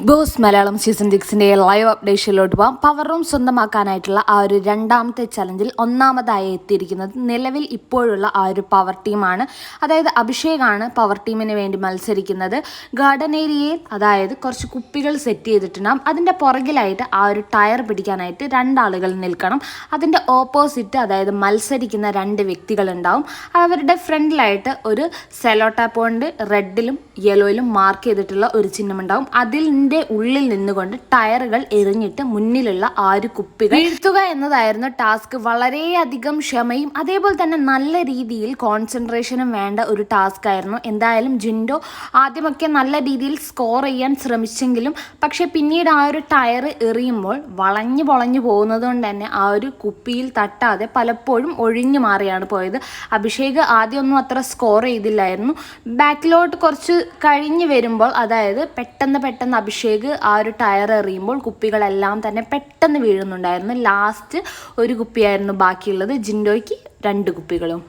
Big boss Malayalam season സിക്സിന്റെ live അപ്ഡേഷനിലോട്ട് പോകാം പവർ റൂം സ്വന്തമാക്കാനായിട്ടുള്ള ആ ഒരു രണ്ടാമത്തെ ചലഞ്ചിൽ ഒന്നാമതായി എത്തിയിരിക്കുന്നത് നിലവിൽ ഇപ്പോഴുള്ള ആ ഒരു പവർ ടീമാണ് അതായത് അഭിഷേകാണ് പവർ ടീമിന് വേണ്ടി മത്സരിക്കുന്നത്. ഗാർഡൻ ഏരിയയിൽ അതായത് കുറച്ച് കുപ്പികൾ സെറ്റ് ചെയ്തിട്ടുണ്ടാകും അതിന്റെ പുറകിലായിട്ട് ആ ഒരു ടയർ പിടിക്കാനായിട്ട് രണ്ടാളുകൾ നിൽക്കണം. അതിന്റെ ഓപ്പോസിറ്റ് അതായത് മത്സരിക്കുന്ന രണ്ട് വ്യക്തികൾ ഉണ്ടാവും അവരുടെ ഫ്രണ്ടിലായിട്ട് ഒരു സെലോ ടാപ്പ് റെഡിലും യെല്ലോയിലും മാർക്ക് ചെയ്തിട്ടുള്ള ഒരു ചിഹ്നമുണ്ടാവും. അതിന്റെ ഉള്ളിൽ നിന്നുകൊണ്ട് ടയറുകൾ എറിഞ്ഞിട്ട് മുന്നിലുള്ള ആര് കുപ്പികൾ വീഴ്ത്തുക എന്നതായിരുന്നു ടാസ്ക്. വളരെയധികം ക്ഷമയും അതേപോലെ തന്നെ നല്ല രീതിയിൽ കോൺസെൻട്രേഷനും വേണ്ട ഒരു ടാസ്ക് ആയിരുന്നു. എന്തായാലും ജിൻഡോ ആദ്യമൊക്കെ നല്ല രീതിയിൽ സ്കോർ ചെയ്യാൻ ശ്രമിച്ചെങ്കിലും പക്ഷെ പിന്നീട് ആ ഒരു ടയർ എറിയുമ്പോൾ വളഞ്ഞു പൊളഞ്ഞു പോകുന്നത് കൊണ്ട് തന്നെ ആ ഒരു കുപ്പിയിൽ തട്ടാതെ പലപ്പോഴും ഒഴിഞ്ഞു മാറിയാണ് പോയത്. അഭിഷേക് ആദ്യമൊന്നും അത്ര സ്കോർ ചെയ്തില്ലായിരുന്നു. ബാക്കിലോട്ട് കുറച്ച് കഴിഞ്ഞ് വരുമ്പോൾ അതായത് പെട്ടെന്ന് പെട്ടെന്ന് അഭിഷേക് ആ ഒരു ടയർ എറിയുമ്പോൾ കുപ്പികളെല്ലാം തന്നെ പെട്ടെന്ന് വീഴുന്നുണ്ടായിരുന്നു. ലാസ്റ്റ് ഒരു കുപ്പിയായിരുന്നു ബാക്കിയുള്ളത്. ജിൻഡോയ്ക്ക് രണ്ട് കുപ്പികളും.